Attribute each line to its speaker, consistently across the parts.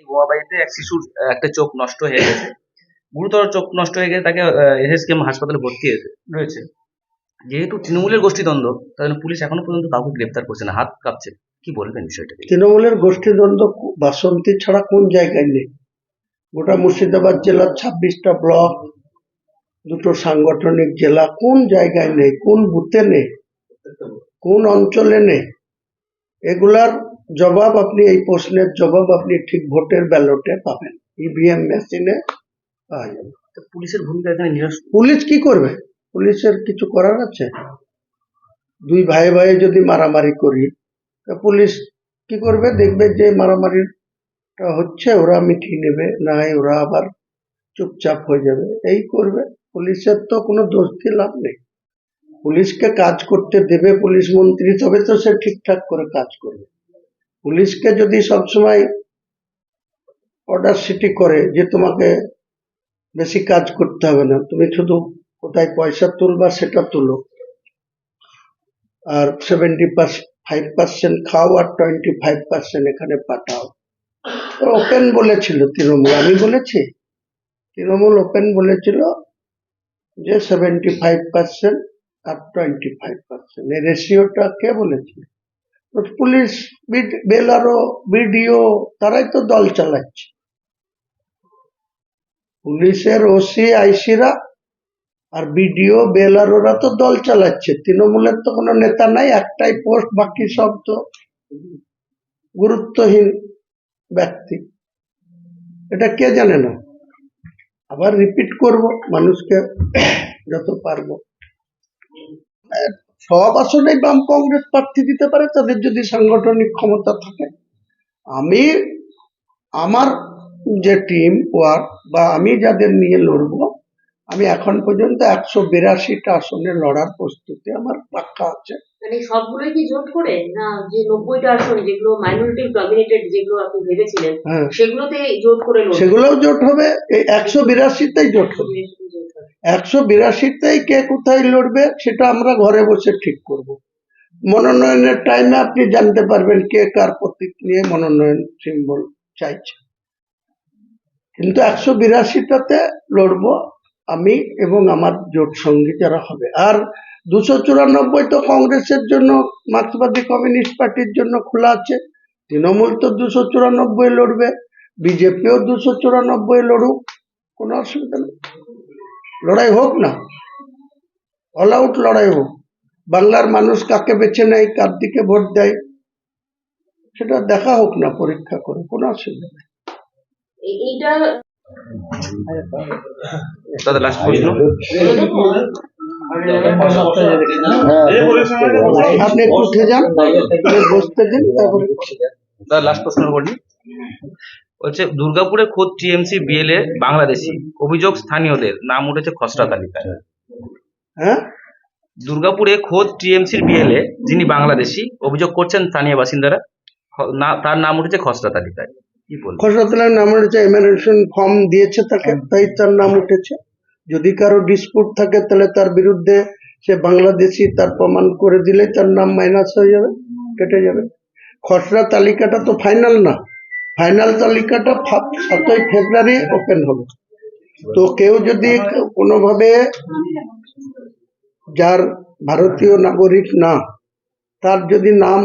Speaker 1: এই গোয়াবাড়িতে এক শিশুর, একটা চোখ নষ্ট হয়ে গেছে। গুরুতর চোখ নষ্ট হয়ে গেছে, তাকে এসএসকেএম হাসপাতালে ভর্তি রয়েছে। যেহেতু তৃণমূলের গোষ্ঠীদ্বন্দ্ব জন্য পুলিশ এখনও পর্যন্ত কাউকে গ্রেপ্তার করছে না, হাত কাঁপছে। কি বলবেন বিষয়টা?
Speaker 2: তৃণমূলের গোষ্ঠীদ্বন্দ্ব বাসন্তী ছাড়া কোন জায়গায় নেই। গোটা মুর্শিদাবাদ জেলার ছাব্বিশটা ব্লক, দুটো সাংগঠনিক জেলা, কোন জায়গায় নেই, কোন বুথে নেই, কোন অঞ্চলে নেই। এগুলার জবাব আপনি এই প্রশ্নের জবাব আপনি ঠিক ভোটের ব্যালটে পাবেন। ইভিএম মেশিনে পাওয়া যাবে।
Speaker 1: পুলিশের ভূমিকা এখানে
Speaker 2: পুলিশ কি করবে? পুলিশের কিছু করার আছে? দুই ভাই ভাই যদি মারামারি করি তা পুলিশ কি করবে? দেখবে যে মারামারিটা হচ্ছে ওরা মিটিয়ে নেবে না হয় ওরা আবার চুপচাপ হয়ে যাবে। এই করবে। পুলিশের তো কোনো দোষ দিয়ে লাভ নেই। পুলিশকে কাজ করতে দেবে পুলিশ মন্ত্রী তবে তো সে ঠিকঠাক করে কাজ করবে। পুলিশকে যদি সবসময় অর্ডার সিটি করে যে তোমাকে বেশি কাজ করতে হবে না, তুমি শুধু কোথায় পয়সা তুলবা সেটা তুলো। আর সেভেন্টি ফাইভ পার্সেন্ট খাও আর টোয়েন্টি ফাইভ পার্সেন্ট এখানে পাঠাও। ওপেন বলেছিল তৃণমূল, আমি বলেছি, তৃণমূল ওপেন বলেছিল যে সেভেন্টি ফাইভ পার্সেন্ট আর টোয়েন্টি ফাইভ পার্সেন্ট এই রেশিওটা কে বলেছিল? পুলিশ বেলারও বিডিও, তারাই তো দল চালাচ্ছে। পুলিশের ওসি, আইসিরা আর বিডিও, বেলারোরা তো দল চালাচ্ছে। তৃণমূলের তো কোনো নেতা নাই, একটাই পোস্ট, বাকি সব তো গুরুত্বহীন ব্যক্তি। এটা কে জানে না? আবার রিপিট করব, মানুষকে যত পারব। সব আসনে বাম কংগ্রেস প্রার্থী দিতে পারে, তাদের যদি সাংগঠনিক ক্ষমতা থাকে। আমি, আমার যে টিম ওয়ার্ক বা আমি যাদের নিয়ে লড়ব, আমি এখন পর্যন্ত একশো বিরাশিটা আসনে লড়ার প্রস্তুতি আমার পাক্কা আছে।
Speaker 3: মানে সবগুলোই কি জোট করে? না যে নব্বইটা আসন যেগুলো মাইনরিটি ডমিনেটেড যেগুলো আপনি ভেবেছিলেন সেগুলোতে জোট করে?
Speaker 2: সেগুলোও জোট হবে এই একশো বিরাশিতেই জোট হবে। একশো বিরাশিতেই কে কোথায় লড়বে সেটা আমরা ঘরে বসে ঠিক করব। মনোনয়নের টাইমে আপনি জানতে পারবেন কে কার প্রতীক নিয়ে মনোনয়ন সিম্বল চাইছে। কিন্তু একশো বিরাশিটাতে লড়বো আমি এবং আমার জোট সঙ্গী যারা হবে। আর দুশো চুরানব্বই তো কংগ্রেসের জন্য, মার্ক্সবাদী কমিউনিস্ট পার্টির জন্য খোলা আছে। তৃণমূল তো দুশো চুরানব্বই লড়বে, বিজেপিও দুশো চুরানব্বই লড়ুক, কোনো অসুবিধা নেই। লড়াই হোক না। অল আউট লড়াই হোক। বাংলার মানুষ কাকে বেছে নেয়, কার দিকে ভোট দেয়, সেটা দেখা হোক না, পরীক্ষা করে, কোনো অসুবিধা নেই।
Speaker 3: এইটা
Speaker 1: দাদা লাস্ট প্রশ্ন?
Speaker 2: আপনি একটু উঠে যান বসতে দিন তারপরে
Speaker 1: দাদা লাস্ট প্রশ্ন করি বলছে দুর্গাপুরে খোদ টিএমসি বিএলএ বাংলাদেশি। অভিযোগ স্থানীয়দের। নাম উঠেছে খসড়া তালিকায়।
Speaker 2: হ্যাঁ?
Speaker 1: দুর্গাপুরে খোদ টিএমসির বিএলএ যিনি বাংলাদেশি অভিযোগ করছেন স্থানীয় বাসিন্দারা। তার নাম উঠেছে খসড়া তালিকায়।
Speaker 2: খসড়াতলার নাম উঠেছে এমারেশন ফর্ম দিয়েছে তাকে তাই তার নাম উঠেছে। যদি কারও ডিসপুট থাকে তাহলে তার বিরুদ্ধে সে বাংলাদেশি তার প্রমাণ করে দিলে তার নাম মাইনাস হয়ে যাবে কেটে যাবে। খসড়া তালিকাটা তো ফাইনাল না। ফাইনাল তালিকাটা সাতই ফেব্রুয়ারি ওপেন হবে তো কেউ যদি কোনোভাবে যার ভারতীয় নাগরিক না তার যদি নাম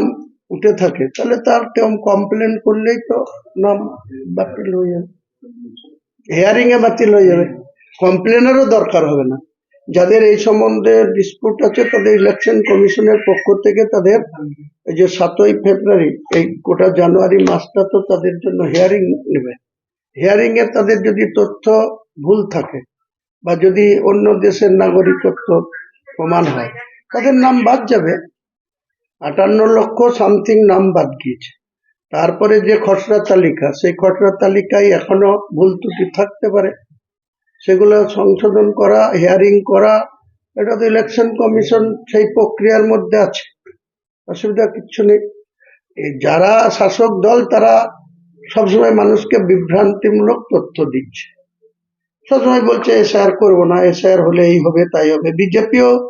Speaker 2: উঠে থাকে, তাহলে তার কেউ কমপ্লেন করলেই তো নাম বাতিল হয়ে যাবে। হিয়ারিং এ বাতিল হয়ে যাবে। কমপ্লেনেরও দরকার হবে না। যাদের এই সম্বন্ধে ডিসপুট আছে, তাদের ইলেকশন কমিশনের পক্ষ থেকে তাদের এই যে সাতই ফেব্রুয়ারি এই গোটা জানুয়ারি মাসটা তো তাদের জন্য হিয়ারিং নেবে। হিয়ারিং এ তাদের যদি তথ্য ভুল থাকে বা যদি অন্য দেশের নাগরিকত্ব প্রমাণ হয়, তাদের নাম বাদ যাবে। আটান্ন লক্ষ সামথিং নাম বাদ গিয়েছে। তারপরে যে খসড়া তালিকা, সেই খসড়া তালিকায় এখনও ভুল ত্রুটি থাকতে পারে। সেগুলো সংশোধন করা হিয়ারিং করা, এটা তো ইলেকশন কমিশন সেই প্রক্রিয়ার মধ্যে আছে। অসুবিধা কিচ্ছু নেই। যারা শাসক দল, তারা সবসময় মানুষকে বিভ্রান্তিমূলক তথ্য দিচ্ছে। সবসময় বলছে এসআর করব না এসআর হলে এই হবে, তাই হবে। বিজেপিও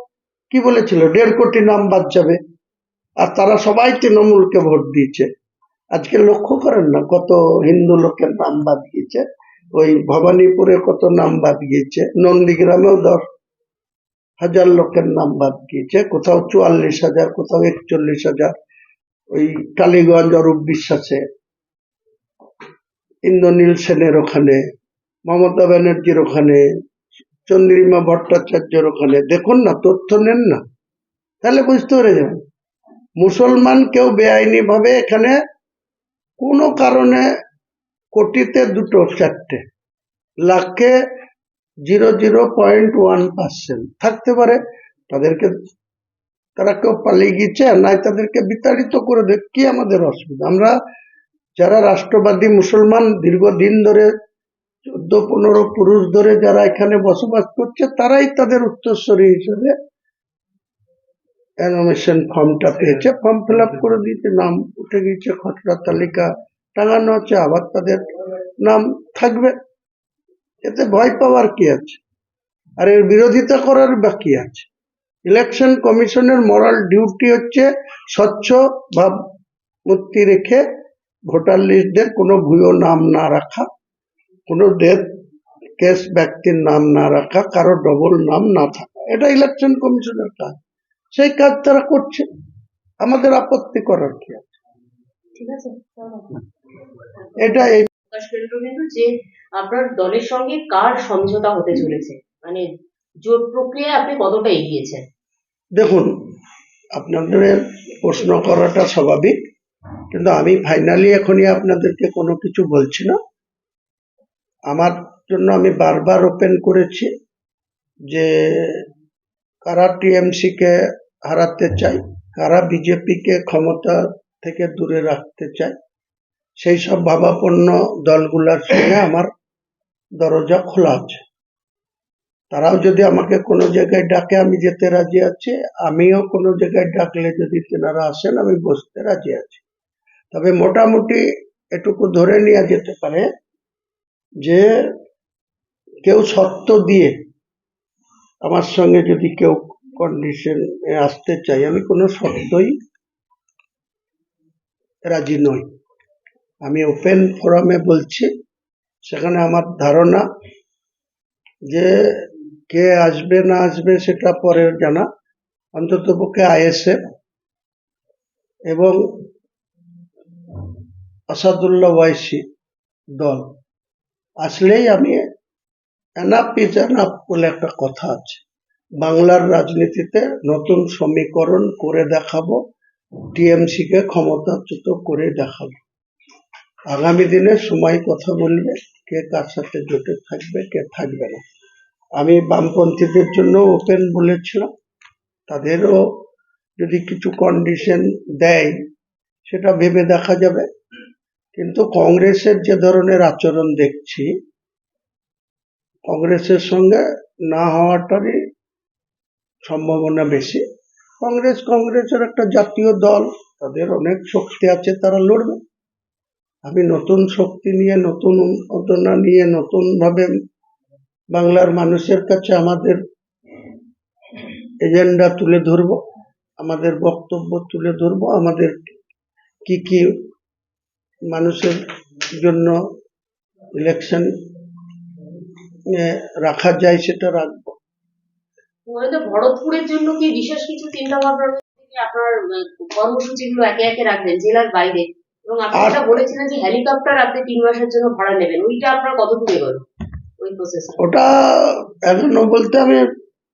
Speaker 2: কি বলেছিল? দেড় কোটি নাম বাদ যাবে। আর তারা সবাই তৃণমূলকে ভোট দিয়েছে। আজকে লক্ষ্য করেন না, কত হিন্দু লোকের নাম বাদ গিয়েছে। ওই ভবানীপুরে কত নাম বাদ গিয়েছে, নন্দীগ্রামেও দশ হাজার লোকের নাম বাদ গিয়েছে, কোথাও চুয়াল্লিশ হাজার, কোথাও একচল্লিশ হাজার। ওই টালিগঞ্জ অরূপ বিশ্বাসে, ইন্দ্রনীল সেনের ওখানে, মমতা ব্যানার্জির ওখানে, চন্দ্রিমা ভট্টাচার্যের ওখানে। দেখুন না, তথ্য নেন না, তাহলে বুঝতে পেরে যাবেন। মুসলমান কেউ বেআইনি ভাবে এখানে কোনো কারণে কোটিতে দুটো চারটে, লাখে zero zero point one percent থাকতে পারে। তাদেরকে, তারা কেউ পালিয়ে গিয়েছে, নাই তাদেরকে বিতাড়িত করে দেখ, কি আমাদের অসুবিধা? আমরা যারা রাষ্ট্রবাদী মুসলমান, দীর্ঘদিন ধরে চোদ্দ পনেরো পুরুষ ধরে যারা এখানে বসবাস করছে, তারাই তাদের উত্তরস্বরী হিসেবে অ্যানোমেশন ফর্মটা পেয়েছে। ফর্ম ফিল আপ করে দিয়েছে নাম উঠে গিয়েছে খসড়া তালিকা টাঙানো আছে আবার তাদের নাম থাকবে। এতে ভয় পাওয়ার কি আছে? আর এর বিরোধিতা করার বাকি আছে? ইলেকশন কমিশনের মরাল ডিউটি হচ্ছে স্বচ্ছ ভাবমূর্তি রেখে ভোটার লিস্টদের কোনো ভুয়ো নাম না রাখা কোনো ডেথ কেস ব্যক্তির নাম না রাখা কারও ডবল নাম না থাকা। এটা ইলেকশন কমিশনের কাজ। সেই কাজ তারা করছে। আমাদের আপত্তি করার কি আছে?
Speaker 3: ঠিক আছে
Speaker 2: এটা এই
Speaker 3: কিন্তু যে আপনার দলের সঙ্গে কার সমঝোতা হতে চলেছে? মানে জোট প্রক্রিয়া আপনি কতটা এগিয়েছেন?
Speaker 2: দেখুন আপনাদের প্রশ্ন করাটা স্বাভাবিক কিন্তু আমি ফাইনালি এখনই আপনাদেরকে কোনো কিছু বলছি না। আমার জন্য আমি বারবার ওপেন করেছি যে কারা টিএমসি কে হারাতে চাই, কারা বিজেপিকে ক্ষমতা থেকে দূরে রাখতে চায়? সেই সব ভাবাপন্ন দলগুলোর সঙ্গে আমার দরজা খোলা আছে। তারাও যদি আমাকে কোনো জায়গায় ডাকে আমি যেতে রাজি আছি, আমিও কোনো জায়গায় ডাকলে যদি তেনারা আসেন, আমি বসতে রাজি আছি। তবে মোটামুটি এটুকু ধরে নেওয়া যেতে পারে যে কেউ সত্য দিয়ে আমার সঙ্গে যদি কেউ কন্ডিশন আসতে চাই, আমি কোনো সত্যই রাজি নই। আমি ওপেন ফোরামে বলছি, সেখানে আমার ধারণা যে কে আসবে না আসবে সেটা পরে জানা। অন্তত পক্ষে আইএসএফ এবং আসাদুল্লাহ ওয়াইসি দল। আসলেই আমি এনাপ ইজ এনাপ বলে একটা কথা আছে। বাংলার রাজনীতিতে নতুন সমীকরণ করে দেখাবো টিএমসি কে ক্ষমতাচ্যুত করে দেখাবো। আগামী দিনে সময় কথা বলবে, কে কার সাথে জোটে থাকবে, কে থাকবে না। আমি বামপন্থীদের জন্য ওপেন বলেছিলাম। তাদেরও যদি কিছু কন্ডিশন দেয়, সেটা ভেবে দেখা যাবে। কিন্তু কংগ্রেসের যে ধরনের আচরণ দেখছি, কংগ্রেসের সঙ্গে না হওয়াটারই সম্ভাবনা বেশি। কংগ্রেস, কংগ্রেসের একটা জাতীয় দল, তাদের অনেক শক্তি আছে, তারা লড়বে। আমি নতুন শক্তি নিয়ে, নতুন উন্নতনা নিয়ে নতুন ভাবে বাংলার মানুষের কাছে আমাদের এজেন্ডা তুলে ধরব, আমাদের বক্তব্য তুলে ধরব, আমাদের কি কি মানুষের জন্য ইলেকশন রাখা যায় সেটা রাখব।
Speaker 3: ভরতপুরের জন্য কি বিশেষ কিছু চিন্তা ভাবনা আপনার কর্মসূচিগুলো একে একে রাখবেন জেলার বাইরে। এবং আপনি যেটা বলেছিলেন যে হেলিকপ্টার আপনি তিন মাসের জন্য ভাড়া নেবেন ওইটা আপনার কতটুকু এগোলো ওই প্রসেস
Speaker 2: ওটা এখনও বলতে আমি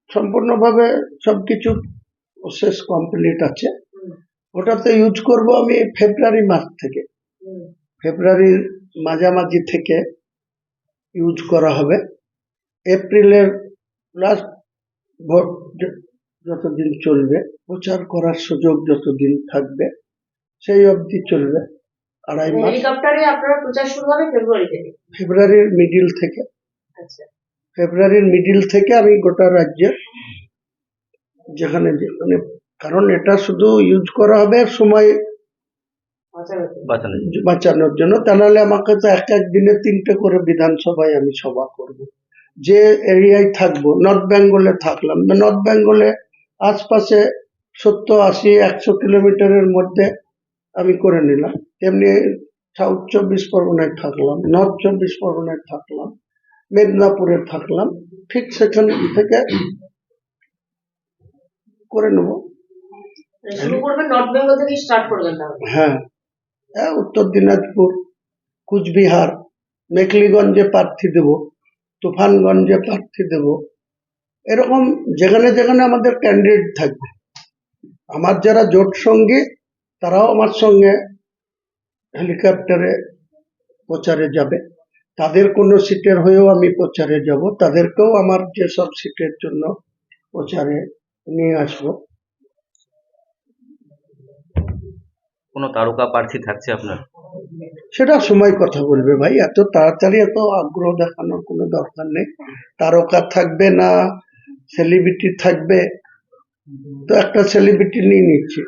Speaker 2: সম্পূর্ণভাবে সবকিছু শেষ কমপ্লিট আছে। ওটাতে ইউজ করব আমি ফেব্রুয়ারি মাস থেকে। ফেব্রুয়ারির মাঝামাঝি থেকে ইউজ করা হবে। এপ্রিলের লাস্ট ভোট যতদিন চলবে প্রচার করার সুযোগ যতদিন থাকবে সেই অবধি চলবে। আড়াই মাস।
Speaker 3: হেলিকপ্টারে আপনার প্রচার শুরু হবে ফেব্রুয়ারি থেকে?
Speaker 2: ফেব্রুয়ারির মিডিল থেকে।
Speaker 3: আচ্ছা।
Speaker 2: ফেব্রুয়ারির মিডিল থেকে আমি গোটা রাজ্যের যেখানে যেখানে কারণ এটা শুধু ইউজ করা হবে সময় বাঁচানোর জন্য। তা নাহলে আমাকে তো এক এক দিনে তিনটে করে বিধানসভায় আমি সভা করব। যে এরিয়ায় থাকব নর্থ বেঙ্গলে থাকলাম। নর্থ বেঙ্গলে আশপাশে সত্তর আশি একশো কিলোমিটারের মধ্যে আমি করে নিলাম। তেমনি সাউথ চব্বিশ পরগনায় থাকলাম নর্থ চব্বিশ পরগনায় থাকলাম মেদিনীপুরে থাকলাম। ঠিক সেখান থেকে করে নেব। হ্যাঁ। হ্যাঁ উত্তর দিনাজপুর কুচবিহার মেকলিগঞ্জে প্রার্থী দেব। তুফানগঞ্জে প্রার্থী দেব। এরকম যেখানে যেখানে আমাদের ক্যান্ডিডেট থাকবে। আমার যারা জোট সঙ্গী, তারাও আমার সঙ্গে হেলিকপ্টারে প্রচারে যাবে। তাদের কোনো সিটের হয়েও আমি প্রচারে যাব। তাদেরকেও আমার যেসব সিটের জন্য প্রচারে নিয়ে আসব।
Speaker 1: কোনো তারকা প্রার্থী থাকছে আপনার?
Speaker 2: সেটা সময় কথা বলবে ভাই, এত তাড়াতাড়ি এত আগ্রহ দেখানোর কোনো দরকার নেই। তারকা থাকবে না সেলিব্রিটি থাকবে, তো একটা সেলিব্রিটি নিয়ে নিচ্ছি।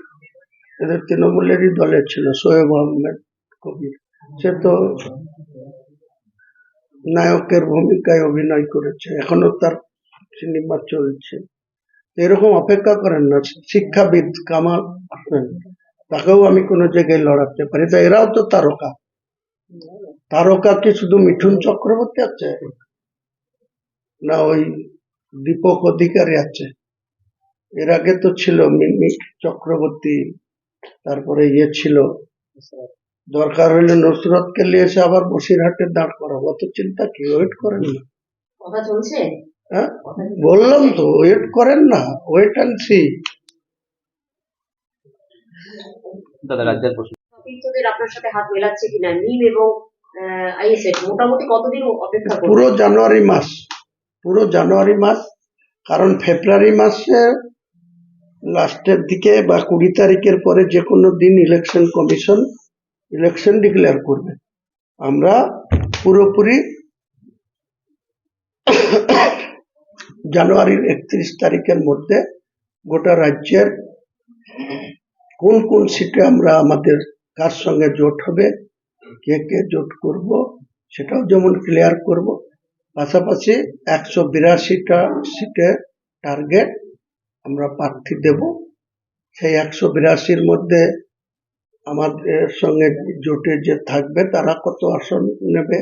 Speaker 2: এদের তৃণমূলেরই দলে ছিল সোয়েব আহমেদ কবির। সে তো নায়কের ভূমিকায় অভিনয় করেছে, এখনও তার সিনেমা চলছে। এরকম অপেক্ষা করেন না, শিক্ষাবিদ কামাল। তাকেও আমি কোনো জায়গায় লড়াতে পারি তো এরাও তো তারকা। তারকা কি শুধু মিঠুন চক্রবর্তী আছে? না ওই দীপক অধিকারী আছে। এর আগে তো ছিল মিমি চক্রবর্তী তারপরে ইয়ে ছিল। দরকার হলে নুসরতকে নিয়ে এসে আবার বসিরহাটে দাঁড় করাবো। অত চিন্তা কি? ওয়েট করেন না।
Speaker 3: কথা চলছে?
Speaker 2: হ্যাঁ? বললাম তো ওয়েট করেন না। Wait and see.
Speaker 1: দাদা রাজ্যের প্রশ্ন
Speaker 3: তীর্থদের আপনার সাথে হাত মেলাচ্ছে কিনা নিম এবং আইএসএফ মোটামুটি কতদিন অপেক্ষা করবে?
Speaker 2: পুরো জানুয়ারি মাস পুরো জানুয়ারি মাস কারণ ফেব্রুয়ারি মাসে লাস্টের দিকে বা কুড়ি তারিখের পরে যে কোনো দিন ইলেকশন কমিশন ইলেকশন ডিক্লেয়ার করবে। আমরা পুরোপুরি জানুয়ারির একত্রিশ তারিখের মধ্যে গোটা রাজ্যের কোন কোন সিটে আমরা আমাদের কার সঙ্গে জোট হবে, কে কে জোট করব, সেটাও যেমন ক্লিয়ার করব। পাশাপাশি একশো বিরাশিটা সিটে টার্গেট আমরা প্রার্থী দেব। সেই একশো বিরাশির মধ্যে আমাদের সঙ্গে জোটে যে থাকবে, তারা কত আসন নেবে,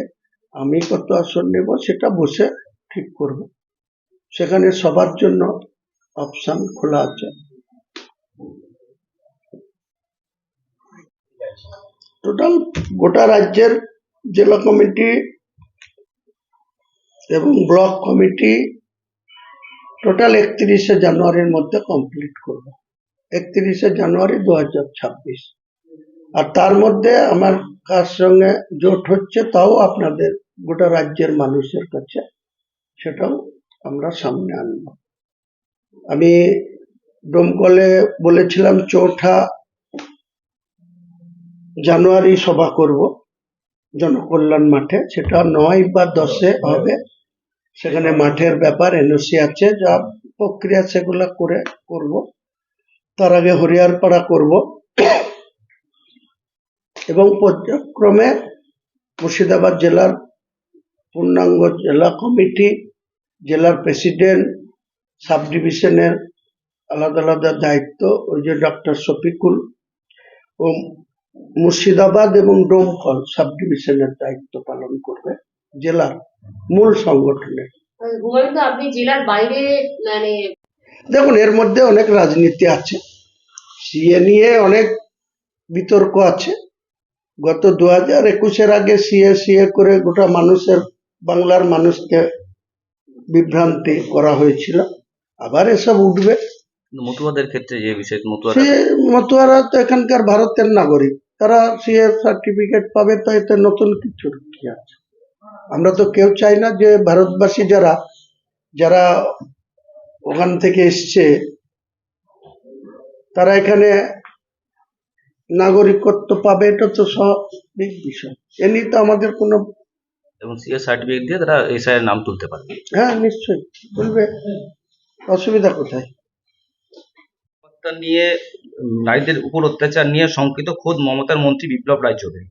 Speaker 2: আমি কত আসন নেব, সেটা বসে ঠিক করব। সেখানে সবার জন্য অপশান খোলা আছে। টোটাল গোটা রাজ্যের জেলা কমিটি এবং ব্লক কমিটি টোটাল একত্রিশে জানুয়ারির মধ্যে কমপ্লিট করব। একত্রিশে জানুয়ারি দু হাজার ছাব্বিশ। আর তার মধ্যে আমার কার সঙ্গে জোট হচ্ছে তাও আপনাদের গোটা রাজ্যের মানুষের কাছে, সেটাও আমরা সামনে আনব। আমি ডোমকলে বলেছিলাম, চৌঠা জানুয়ারি সভা করব, জনকল্যাণ মাঠে। সেটা নয় বা দশে হবে। সেখানে মাঠের ব্যাপার, এনওসি আছে, যা প্রক্রিয়া সেগুলো করে করব। তার আগে হরিয়ারপাড়া করব। এবং পর্যায়ক্রমে মুর্শিদাবাদ জেলার পূর্ণাঙ্গ জেলা কমিটি, জেলার প্রেসিডেন্ট সাব ডিভিশনের আলাদা আলাদা দায়িত্ব, ওই যে ডক্টর শফিকুল ও মুর্শিদাবাদ এবং ডোমকল সাব ডিভিশনের দায়িত্ব পালন করবে জেলার মূল সংগঠনের।
Speaker 3: আপনি জেলার বাইরে মানে
Speaker 2: দেখুন এর মধ্যে অনেক রাজনীতি আছে। সিএ নিয়ে অনেক বিতর্ক আছে। গত দু হাজার একুশের আগে সিএ সিএ করে গোটা মানুষের বাংলার মানুষকে বিভ্রান্তি করা হয়েছিল। আবার এসব উঠবে।
Speaker 1: কিন্তু মতুয়াদের ক্ষেত্রে যে বিষয় মতুয়ারা
Speaker 2: মতুয়ারা তো এখানকার ভারতের নাগরিক। তারা সিএ সার্টিফিকেট পাবে তো এতে নতুন কিছু কি আছে? আমরা তো কেউ চাই না যে ভারতবাসী যারা যারা ওখান থেকে এসছে তারা এখানে নাগরিকত্ব পাবে এটা তো স্বাভাবিক বিষয়। এ নিয়ে তো আমাদের কোনো
Speaker 1: এবং সিএ সার্টিফিকেট দিয়ে তারা এসআই নাম তুলতে পারবে।
Speaker 2: হ্যাঁ নিশ্চয়ই। বলবে অসুবিধা কোথায়?
Speaker 1: নিরাপত্তা নিয়ে, নারীদের উপর অত্যাচার নিয়ে শঙ্কিত খোদ মমতার মন্ত্রী বিপ্লব রায়চৌধুরী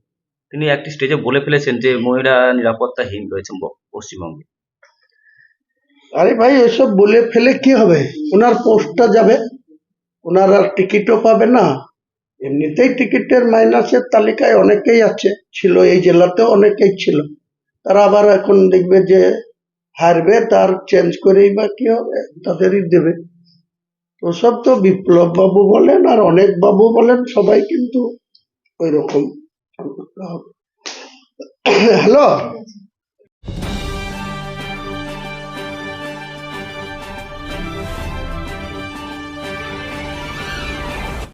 Speaker 1: তিনি একটি স্টেজে বলে ফেলেছেন যে, মহিলা নিরাপত্তাহীন রয়েছে ব- পশ্চিমবঙ্গে।
Speaker 2: আরে ভাই, এসব বলে ফেলে কি হবে? ওনার পোস্টটা যাবে, ওনার আর টিকিটও পাবে না। এমনিতেই টিকিটের মাইনাসের তালিকায় অনেকেই আছে, ছিল এই জেলাতেও অনেকেই ছিল। তারা আবার এখন দেখবে যে, হারবে, তার চেঞ্জ করেই বা কি হবে, তাদেরই দেবে। ওসব তো বিপ্লব বাবু বলেন আর অনেক বাবু বলেন সবাই কিন্তু ওই রকম হ্যালো?